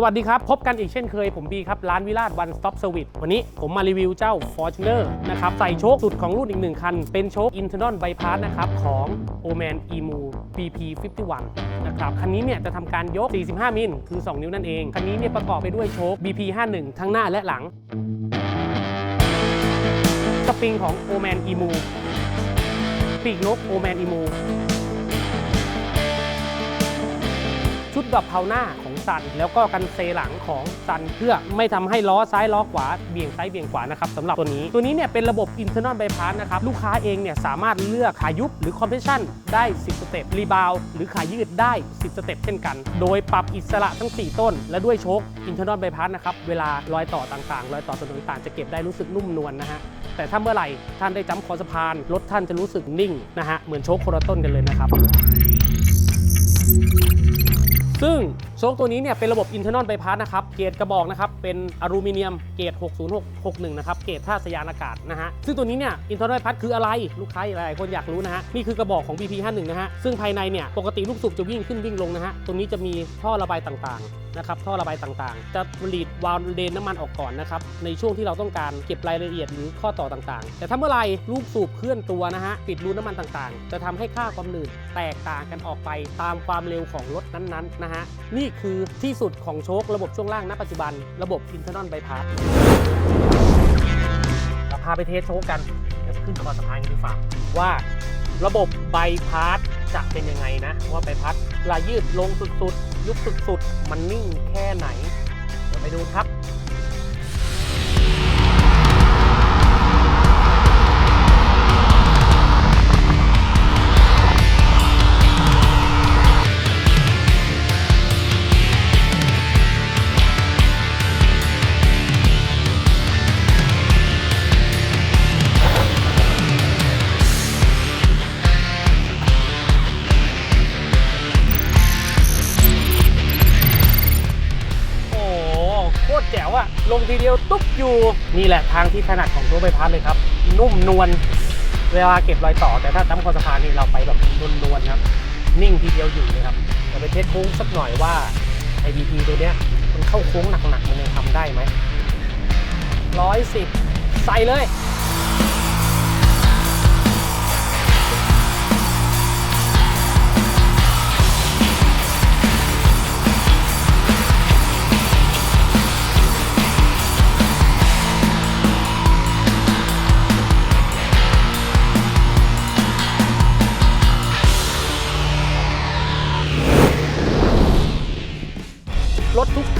สวัสดีครับ พบกันอีกเช่นเคย ผมบีครับ ร้านวิราชวันสต็อปเซอร์วิสวันนี้ผมมารีวิวเจ้า Fortuner นะครับ ใส่โชคสุดของรุ่นอีกหนึ่งคัน เป็นโชค Internal Bypass นะครับ ของ Oman Emu BP 51นะครับ คันนี้เนี่ยจะทำการยก 45 มิลคือ 2 นิ้วนั่นเอง คันนี้เนี่ยประกอบไปด้วยโชค BP 51ทั้งหน้าและหลังสปริงของ Oman Emu ปีกนก Oman Emu ชุดดอกเพาหน้าของซัน แล้วก็กันเซหลังของซันเพื่อไม่ทำให้ล้อซ้ายล้อขวาเบี่ยงซ้ายเบี่ยงขวานะครับสำหรับตัวนี้ตัวนี้เนี่ยเป็นระบบ internal bypass นะครับลูกค้าเองเนี่ยสามารถเลือกขายุบหรือ compression ได้ 10 สเต็ปรีบาวหรือขายืดได้ 10 สเต็ปเช่นกัน โดยปรับอิสระทั้ง 4 ต้น และด้วยโชค internal bypass นะครับเวลารอยต่อต่างๆ รอยต่อถนนต่างๆจะเก็บได้รู้สึกนุ่มนวลนะฮะแต่ถ้าเมื่อไหร่ท่านได้จำคอสะพานรถท่านจะรู้สึกนิ่งนะฮะเหมือนโชคโคนละต้นกันเลยนะครับ ซึ่ง โชคตัวนี้เนี่ยเป็นระบบ internal bypass นะครับ เกรดกระบอกนะครับ เป็นอลูมิเนียมเกรด60661 นะครับ เกรดท่าสยานอากาศนะฮะ ซึ่งตัวนี้เนี่ย internal bypass คืออะไร ลูกค้าหลายๆคนอยากรู้นะฮะ นี่คือกระบอกของ BP51 นะฮะ ซึ่งภายในเนี่ย ปกติลูกสูบจะวิ่งขึ้นวิ่งลงนะฮะ ตรงนี้จะมีท่อระบายต่างๆนะครับ ท่อระบายต่างๆ จะผลิตวาล์วเดนน้ำมันออกก่อนนะครับ ในช่วงที่เราต้องการเก็บรายละเอียดหรือข้อต่อต่างๆ แต่ถ้าเมื่อไหร่ลูกสูบเคลื่อนตัวนะฮะ ปิดรูน้ำมันต่างๆ จะทำให้ค่าความหนืดแตกต่างกันออกไปตามความเร็วของรถนั้นๆนะฮะนี่คือที่สุดของโชคระบบช่วงล่างณปัจจุบัน ระบบ internal bypass เราพาไปเทสโชคกันเดี๋ยวขึ้นคอสะพานดีฝ่าว่าระบบใบพัดจะเป็นยังไงนะ ว่าใบพัดลายืดลงสุดๆ ยุบสุดๆ มันนิ่งแค่ไหน เดี๋ยวไปดูครับ วอะลงทีเดียวตุ๊บอยู่นี่แหละทางที่ถนัดของตัวใบพัดเลยครับ นุ่มนวลเวลาเก็บรอยต่อแต่ถ้าตั้มคอสะพานนี่เราไปแบบนวลๆครับ นิ่งทีเดียวอยู่เลยครับจะไปเทสโค้งสักหน่อยว่าไอพีพีตัวเนี้ยมันเข้าโค้งหนักๆมันยังทำได้ไหมร้อยสิบใส่เลย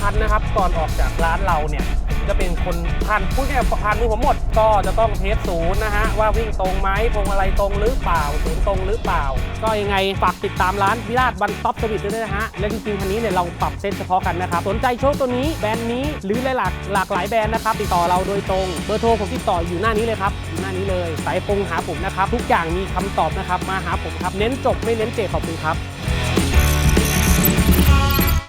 คันนะครับก่อนออกจากร้านเราเนี่ยจะเป็นคนผ่านพูดง่ายผ่านมือผมหมด ก็จะต้องเทสศูนย์นะฮะว่าวิ่งตรงไหมพวงมาลัยตรงหรือเปล่าศูนย์ตรงหรือเปล่า ก็ยังไงฝากติดตามร้านวิราชวันท็อปสวิตด้วยนะฮะและจริงๆคันนี้เนี่ยเราปรับเส้นเฉพาะกันนะครับสนใจโชคตัวนี้แบรนด์นี้หรือหลากหลากหลายแบรนด์นะครับติดต่อเราโดยตรงเบอร์โทรผมติดต่ออยู่หน้านี้เลยครับอยู่หน้านี้เลยสายปงหาผมนะครับทุกอย่างมีคำตอบนะครับมาหาผมครับเน้นจบไม่เน้นเจขอบคุณครับ